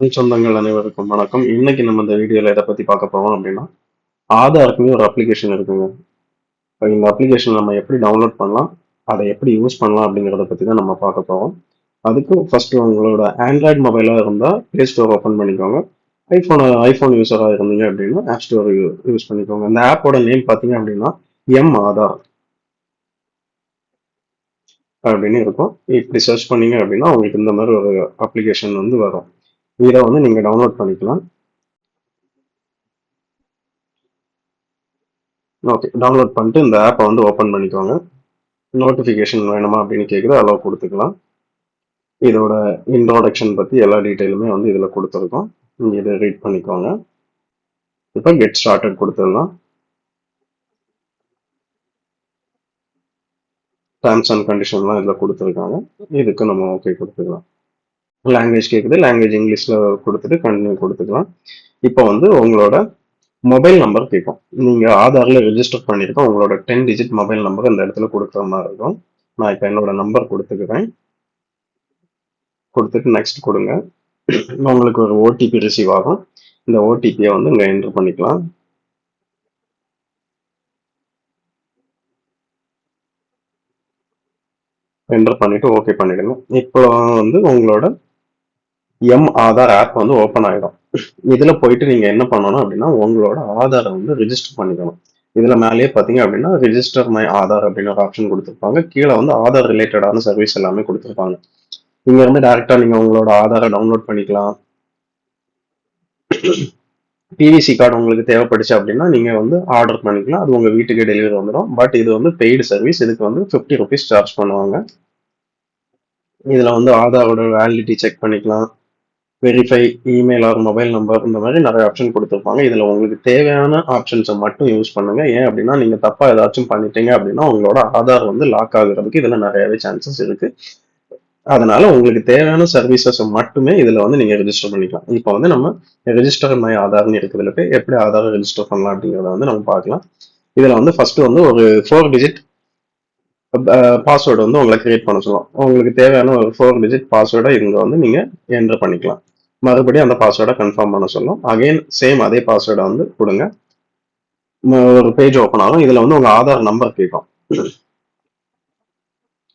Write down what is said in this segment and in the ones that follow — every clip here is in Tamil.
சொந்தங்கள் அனைவருக்கும் வணக்கம். இன்னைக்கு நம்ம இந்த வீடியோவில் எதை பற்றி பார்க்க போகிறோம் அப்படின்னா ஆதாருக்குமே ஒரு அப்ளிகேஷன் இருக்குங்க. இந்த அப்ளிகேஷன் நம்ம எப்படி டவுன்லோட் பண்ணலாம் அதை எப்படி யூஸ் பண்ணலாம் அப்படிங்கிறத பற்றி தான் நம்ம பார்க்க போகிறோம் அதுக்கு ஃபஸ்ட்டு உங்களோட ஆண்ட்ராய்டு மொபைலாக இருந்தால் ப்ளே ஸ்டோர் ஓப்பன் பண்ணிக்கோங்க. ஐஃபோன் ஐஃபோன் யூஸராக இருந்தீங்க அப்படின்னா ஆப் ஸ்டோர் யூஸ் பண்ணிக்கோங்க. அந்த ஆப்போட நேம் பார்த்தீங்க அப்படின்னா எம் ஆதார் அப்படின்னு இருக்கும். இப்படி சர்ச் பண்ணீங்க அப்படின்னா உங்களுக்கு இந்த மாதிரி ஒரு அப்ளிகேஷன் வந்து வரும். இதை வந்து நீங்கள் டவுன்லோட் பண்ணிக்கலாம். ஓகே டவுன்லோட் பண்ணிட்டு இந்த ஆப்பை வந்து ஓப்பன் பண்ணிக்கோங்க. நோட்டிஃபிகேஷன் வேணுமா அப்படின்னு கேட்குது அலோவ் கொடுத்துக்கலாம். இதோட இன்ட்ரோடக்ஷன் பற்றி எல்லா டீட்டெயிலுமே வந்து இதில் கொடுத்துருக்கோம். நீங்கள் இதை ரீட் பண்ணிக்கோங்க. இப்போ கெட் ஸ்டார்டட் கொடுத்துடலாம். டேர்ம்ஸ் அண்ட் கண்டிஷன்லாம் இதில் கொடுத்துருக்காங்க. இதுக்கு நம்ம ஓகே கொடுத்துக்கலாம். லாங்குவேஜ் கேட்குது லாங்குவேஜ் இங்கிலீஷில் கொடுத்துட்டு கண்டினியூ கொடுத்துக்கலாம். இப்போ வந்து உங்களோட மொபைல் நம்பர் கேட்கும் நீங்கள் ஆதாரில் ரெஜிஸ்டர் பண்ணியிருக்கோம் உங்களோட டென் டிஜிட் மொபைல் நம்பர் இந்த இடத்துல கொடுக்குற மாதிரி இருக்கும். நான் இப்போ என்னோட நம்பர் கொடுத்துக்கிறேன். கொடுத்துட்டு நெக்ஸ்ட் கொடுங்க. உங்களுக்கு ஒரு ஓடிபி ரிசீவ் ஆகும். இந்த ஓடிபியை வந்து இங்கே என்ட்ரு பண்ணிக்கலாம். என்டர் பண்ணிவிட்டு ஓகே பண்ணிவிடுங்க இப்போ வந்து உங்களோட எம் ஆதார் ஆப் வந்து ஓப்பன் ஆகிடும் இதில் போயிட்டு நீங்கள் என்ன பண்ணணும் அப்படின்னா உங்களோட ஆதாரை வந்து ரிஜிஸ்டர் பண்ணிக்கணும். இதில் மேலேயே பார்த்தீங்க அப்படின்னா ரிஜிஸ்டர் மை ஆதார் அப்படின்னு ஒரு ஆப்ஷன் கொடுத்துருப்பாங்க. கீழே வந்து ஆதார் ரிலேட்டடான சர்வீஸ் எல்லாமே கொடுத்துருப்பாங்க. இங்க இருந்து டேரெக்டாக நீங்கள் உங்களோட ஆதாரை டவுன்லோட் பண்ணிக்கலாம். பிவிசி கார்டு உங்களுக்கு தேவைப்படுச்சு அப்படின்னா நீங்கள் வந்து ஆர்டர் பண்ணிக்கலாம். அது உங்கள் வீட்டுக்கு டெலிவரி வந்துடும் பட் இது வந்து பெய்டு சர்வீஸ் இதுக்கு வந்து ஃபிஃப்டி ருபீஸ் சார்ஜ் பண்ணுவாங்க. இதில் வந்து ஆதாரோட வேலிடிட்டி செக் பண்ணிக்கலாம். Verify email or mobile number இந்த மாதிரி நிறைய ஆப்ஷன் கொடுத்துருப்பாங்க. இதில் உங்களுக்கு தேவையான ஆப்ஷன்ஸை மட்டும் யூஸ் பண்ணுங்க. ஏன் அப்படின்னா நீங்கள் தப்பாக ஏதாச்சும் பண்ணிட்டீங்க அப்படின்னா உங்களோட ஆதார் வந்து லாக் ஆகுறதுக்கு இதில் நிறையவே சான்சஸ் இருக்கு. அதனால உங்களுக்கு தேவையான சர்வீசஸ் மட்டுமே இதில் வந்து நீங்கள் ரெஜிஸ்டர் பண்ணிக்கலாம். இப்போ வந்து நம்ம ரெஜிஸ்டர் மை ஆதார்னு இருக்கிறதுல போய் எப்படி ஆதாரை ரெஜிஸ்டர் பண்ணலாம் அப்படிங்கிறத வந்து நம்ம பார்க்கலாம். இதில் வந்து ஃபர்ஸ்ட் வந்து ஒரு ஃபோர் டிஜிட் பாஸ்வேர்டு வந்து உங்களை கிரியேட் பண்ண சொல்லுவோம் உங்களுக்கு தேவையான ஒரு ஃபோர் டிஜிட் பாஸ்வேர்டை இங்கே வந்து நீங்கள் என்டர் பண்ணிக்கலாம். மறுபடியும் அந்த பாஸ்வேர்டை கன்ஃபார்ம் பண்ண சொல்லும். அகைன் சேம் அதே பாஸ்வேர்டை வந்து கொடுங்க. ஒரு பேஜ் ஓப்பன் ஆகும். இதில் வந்து உங்கள் ஆதார் நம்பர் கேட்கும்.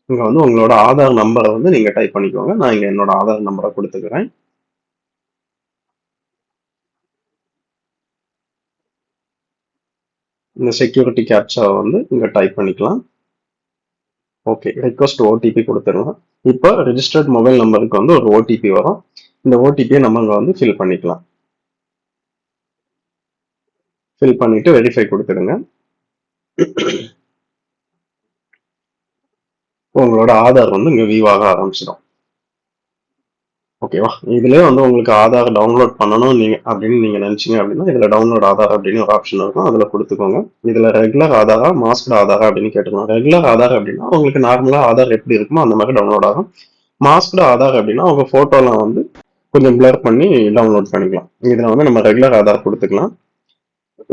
இங்கே வந்து உங்களோட ஆதார் நம்பரை வந்து நீங்கள் டைப் பண்ணிக்கோங்க. நான் இங்கே என்னோட ஆதார் நம்பரை கொடுத்துக்கிறேன். இந்த செக்யூரிட்டி கேப்சாவை வந்து இங்கே டைப் பண்ணிக்கலாம். ஓகே ரெக்வஸ்ட் ஓடிபி கொடுத்துருவோம் இப்போ ரிஜிஸ்டர்ட் மொபைல் நம்பருக்கு வந்து ஒரு ஓடிபி வரும். இந்த ஓடிபியை நம்ம இங்கே வந்து ஃபில் பண்ணிக்கலாம். ஃபில் பண்ணிட்டு வெரிஃபை கொடுத்துடுங்க. உங்களோட ஆதார் வந்து இங்கே வியூவாக ஆரம்பிச்சிடும். ஓகேவா இதுலேயே வந்து உங்களுக்கு ஆதார் டவுன்லோட் பண்ணணும் நீங்கள் அப்படின்னு நீங்க நினச்சிங்க அப்படின்னா இதில் டவுன்லோட் ஆதார் அப்படின்னு ஒரு ஆப்ஷன் இருக்கும். அதில் கொடுத்துக்கோங்க. இதில் ரெகுலர் ஆதாரா மாஸ்க்டு ஆதாரா அப்படின்னு கேட்டுக்கலாம். ரெகுலர் ஆதார் அப்படின்னா உங்களுக்கு நார்மலாக ஆதார் எப்படி இருக்குமோ அந்த மாதிரி டவுன்லோட் ஆகும். மாஸ்க்டு ஆதார் அப்படின்னா உங்கள் ஃபோட்டோலாம் வந்து கொஞ்சம் பிளர் பண்ணி டவுன்லோட் பண்ணிக்கலாம். இதில் வந்து நம்ம ரெகுலர் ஆதார் கொடுத்துக்கலாம்.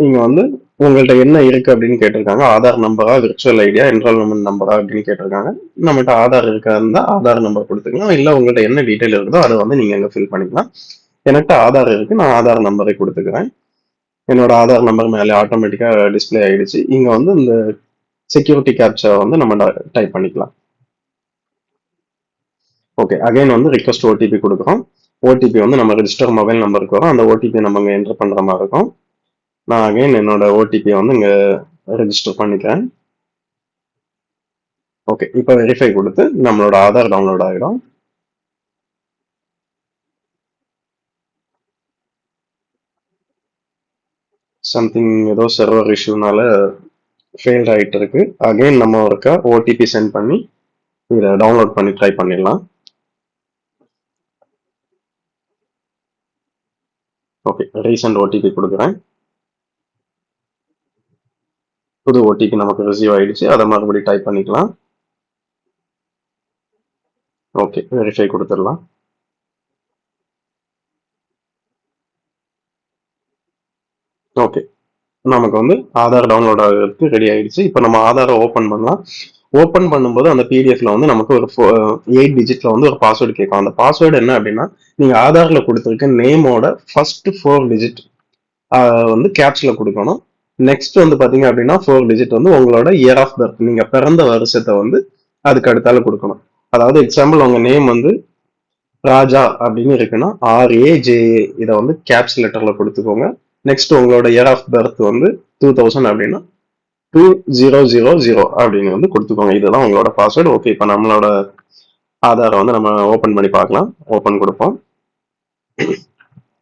நீங்கள் வந்து உங்கள்கிட்ட என்ன இருக்குது அப்படின்னு கேட்டிருக்காங்க. ஆதார் நம்பரா விர்ச்சுவல் ஐடியா என்ரோல்மெண்ட் நம்பரா அப்படின்னு கேட்டிருக்காங்க. நம்மகிட்ட ஆதார் இருக்கா இருந்தால் ஆதார் நம்பர் கொடுத்துக்கலாம். இல்லை உங்கள்கிட்ட என்ன டீட்டெயில் இருக்குதோ அதை வந்து நீங்கள் அங்கே ஃபில் பண்ணிக்கலாம். என்கிட்ட ஆதார் இருக்குது நான் ஆதார் நம்பரை கொடுத்துக்கிறேன். என்னோட ஆதார் நம்பர் மேலே ஆட்டோமேட்டிக்காக டிஸ்பிளே ஆகிடுச்சு இங்கே வந்து இந்த செக்யூரிட்டி கேப்சா வந்து நம்ம டைப் பண்ணிக்கலாம். ஓகே அகைன் வந்து ரிக்வஸ்ட் ஓடிபி கொடுக்குறோம். ஓடிபி வந்து நம்ம ரிஜிஸ்டர் மொபைல் நம்பருக்கு வரும். அந்த ஓடிபி நம்ம இங்கே என்டர் பண்ணுற மாதிரி இருக்கும். நான் அகைன் என்னோட ஓடிபியை வந்து இங்கே ரெஜிஸ்டர் பண்ணிக்கிறேன். ஓகே இப்போ வெரிஃபை கொடுத்து நம்மளோட ஆதார் டவுன்லோட் ஆகிடும் சம்திங் ஏதோ சர்வர் இஷ்யூனால ஃபெயில்ட் ஆகிட்டு இருக்கு. அகைன் நம்ம ஒருக்கா ஓடிபி சென்ட் பண்ணி இதை டவுன்லோட் பண்ணி ட்ரை பண்ணிடலாம். ஓகே ரீசெண்ட் ஓடிபி கொடுக்குறேன். புது ஓடிபி நமக்கு ரிசீவ் ஆயிடுச்சு. அதை மறுபடியும் டைப் பண்ணிக்கலாம். ஓகே வெரிஃபை கொடுத்துடலாம். ஓகே நமக்கு வந்து ஆதார் டவுன்லோட் ஆகிறதுக்கு ரெடி ஆயிடுச்சு. இப்போ நம்ம ஆதாரை ஓப்பன் பண்ணலாம். ஓப்பன் பண்ணும்போது அந்த பிடிஎஃப்ல வந்து நமக்கு ஒரு எயிட் டிஜிட்ல வந்து ஒரு பாஸ்வேர்டு கேட்கும். அந்த பாஸ்வேர்டு என்ன அப்படின்னா நீங்க ஆதார்ல கொடுத்துருக்க நேமோட ஃபர்ஸ்ட் ஃபோர் டிஜிட் வந்து கேப்ஸ்ல கொடுக்கணும். நெக்ஸ்ட் வந்து பாத்தீங்க அப்படின்னா ஃபோர் டிஜிட் வந்து உங்களோட இயர் ஆஃப் பர்த் நீங்க பிறந்த வருஷத்தை வந்து அதுக்கு அடுத்தால கொடுக்கணும். அதாவது எக்ஸாம்பிள் உங்க நேம் வந்து ராஜா அப்படின்னு இருக்குன்னா ஆர்ஏ ஜேஏ இதை வந்து கேப்ஸ் லெட்டர்ல கொடுத்துக்கோங்க. நெக்ஸ்ட் உங்களோட இயர் ஆஃப் பர்த் வந்து டூ தௌசண்ட் அப்படின்னா டூ ஜீரோ ஜீரோ ஜீரோ அப்படின்னு வந்து கொடுத்துக்கோங்க. இதுதான் உங்களோட பாஸ்வேர்டு ஓகே இப்போ நம்மளோட ஆதாரை வந்து நம்ம ஓப்பன் பண்ணி பார்க்கலாம். ஓப்பன் கொடுப்போம்.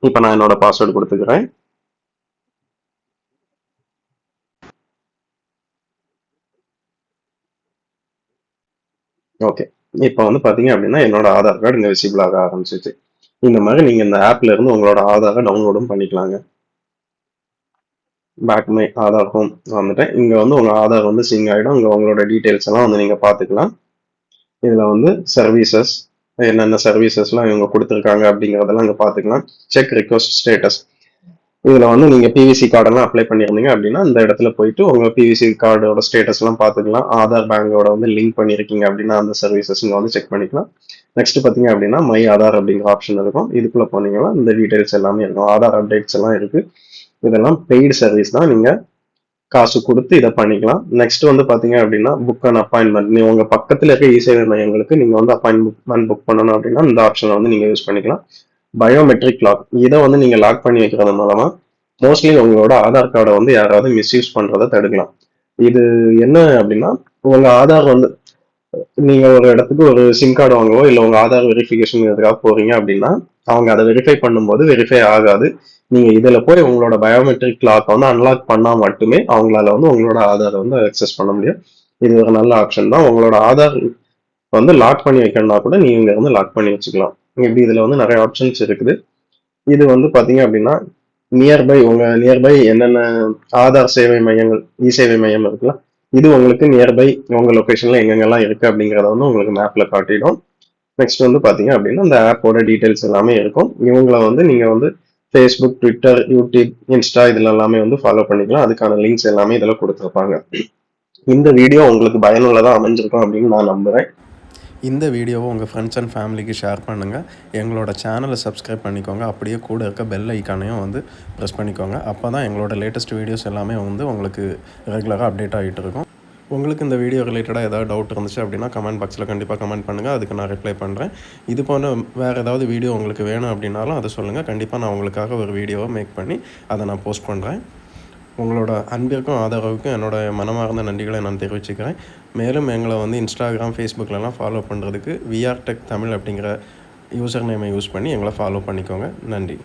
இப்போ நான் என்னோட பாஸ்வேர்டு கொடுத்துக்கிறேன். ஓகே இப்போ வந்து பார்த்தீங்க அப்படின்னா என்னோட ஆதார் கார்டு இங்கே விசிபிள் ஆக ஆரம்பிச்சிச்சு இந்த மாதிரி நீங்கள் இந்த ஆப்ல இருந்து உங்களோட ஆதாரை டவுன்லோடும் பண்ணிக்கலாங்க. பேக் மை ஆதார் ஹோம் வந்துட்டேன். இங்கே வந்து உங்கள் ஆதார் வந்து சிங் ஆகிடும் இங்கே உங்களோட டீட்டெயில்ஸ் எல்லாம் வந்து நீங்கள் பார்த்துக்கலாம். இதில் வந்து சர்வீசஸ் என்னென்ன சர்வீசஸ்லாம் இவங்க கொடுத்துருக்காங்க அப்படிங்கிறதெல்லாம் இங்கே பார்த்துக்கலாம். செக் ரிக்வஸ்ட் ஸ்டேட்டஸ் இதில் வந்து நீங்கள் பிவிசி கார்டெல்லாம் அப்ளை பண்ணியிருந்தீங்க அப்படின்னா இந்த இடத்துல போயிட்டு உங்கள் பிவிசி கார்டோட ஸ்டேட்டஸ் எல்லாம் ஆதார் பேங்கோட வந்து லிங்க் பண்ணியிருக்கீங்க அப்படின்னா அந்த சர்வீசஸ் இங்கே வந்து செக் பண்ணிக்கலாம். நெக்ஸ்ட் பார்த்தீங்க அப்படின்னா மை ஆதார் அப்படிங்கிற ஆப்ஷன் இருக்கும். இதுக்குள்ளே போனீங்கன்னா இந்த டீட்டெயில்ஸ் எல்லாமே இருக்கும். ஆதார் அப்டேட்ஸ் எல்லாம் இருக்குது இதெல்லாம் பெய்டு சர்வீஸ் தான். நீங்கள் காசு கொடுத்து இதை பண்ணிக்கலாம். நெக்ஸ்ட் வந்து பார்த்தீங்க அப்படின்னா புக் அண்ட் அப்பாயின்மெண்ட் நீ உங்கள் பக்கத்தில் இருக்க இசேவை மையங்களுக்கு நீங்கள் வந்து அப்பாயின்மெண்ட் புக் பண்ணணும் அப்படின்னா இந்த ஆப்ஷனை வந்து நீங்கள் யூஸ் பண்ணிக்கலாம். பயோமெட்ரிக் லாக் இதை வந்து நீங்கள் லாக் பண்ணி வைக்கிறது மூலமாக மோஸ்ட்லி உங்களோட ஆதார் கார்டை வந்து யாராவது மிஸ்யூஸ் பண்ணுறதை தடுக்கலாம். இது என்ன அப்படின்னா உங்கள் ஆதார் வந்து நீங்கள் ஒரு இடத்துக்கு ஒரு சிம் கார்டு வாங்கவோ இல்லை உங்கள் ஆதார் வெரிஃபிகேஷன் எதுக்காக போகிறீங்க அப்படின்னா அவங்க அதை வெரிஃபை பண்ணும்போது வெரிஃபை ஆகாது. நீங்க இதுல போய் உங்களோட பயோமெட்ரிக் லாக் வந்து அன்லாக் பண்ணா மட்டுமே அவங்களால வந்து உங்களோட ஆதாரை வந்து அக்சஸ் பண்ண முடியும். இது ஒரு நல்ல ஆப்ஷன் தான். உங்களோட ஆதார் வந்து லாக் பண்ணி வைக்கணும்னா கூட நீங்க வந்து லாக் பண்ணி வச்சுக்கலாம். இப்படி இதுல வந்து நிறைய ஆப்ஷன்ஸ் இருக்குது. இது வந்து பாத்தீங்க அப்படின்னா நியர்பை உங்க நியர்பை என்னென்ன ஆதார் சேவை மையங்கள் இ சேவை மையம் இருக்குல்ல இது உங்களுக்கு நியர்பை உங்க லொக்கேஷன்ல எங்கெங்கெல்லாம் இருக்கு அப்படிங்கறத வந்து உங்களுக்கு மேப்ல காட்டிடும். நெக்ஸ்ட் வந்து பாத்தீங்க அப்படின்னா இந்த ஆப்போட டீடைல்ஸ் எல்லாமே இருக்கும். இவங்களை வந்து நீங்க வந்து ஃபேஸ்புக் ட்விட்டர் யூடியூப் இன்ஸ்டா இதில் எல்லாமே வந்து ஃபாலோ பண்ணிக்கலாம். அதுக்கான லிங்க்ஸ் எல்லாமே இதில் கொடுத்துருப்பாங்க. இந்த வீடியோ உங்களுக்கு பயனுள்ளதாக அமைஞ்சிருக்கும் அப்படின்னு நான் நம்புறேன். இந்த வீடியோவை உங்கள் ஃப்ரெண்ட்ஸ் அண்ட் ஃபேமிலிக்கு ஷேர் பண்ணுங்கள் எங்களோட சேனலை சப்ஸ்கிரைப் பண்ணிக்கோங்க. அப்படியே கூட இருக்க பெல் ஐக்கானையும் வந்து ப்ரெஸ் பண்ணிக்கோங்க. அப்போ தான் எங்களோட லேட்டஸ்ட் வீடியோஸ் எல்லாமே வந்து உங்களுக்கு ரெகுலராக அப்டேட் ஆகிட்டு இருக்கும். உங்களுக்கு இந்த வீடியோ ரிலேட்டடாக ஏதாவது டவுட் இருந்துச்சு அப்படின்னா கமெண்ட் பாக்ஸில் கண்டிப்பாக கமெண்ட் பண்ணுங்கள் அதுக்கு நான் ரிப்ளை பண்ணுறேன் இது போன்ற வேறு ஏதாவது வீடியோ உங்களுக்கு வேணும் அப்படின்னாலும் அதை சொல்லுங்கள் கண்டிப்பாக நான் உங்களுக்காக ஒரு வீடியோவை மேக் பண்ணி அதை நான் போஸ்ட் பண்ணுறேன் உங்களோட அன்பிற்கும் ஆதரவுக்கும் என்னோட மனமார்ந்த நன்றிகளை நான் தெரிவிச்சுக்கிறேன். மேலும் எங்களை வந்து இன்ஸ்டாகிராம் ஃபேஸ்புக்கிலலாம் ஃபாலோ பண்ணுறதுக்கு விஆர் டெக் தமிழ் அப்படிங்கிற யூசர் நேமை யூஸ் பண்ணி எங்களை ஃபாலோ பண்ணிக்கோங்க. நன்றி.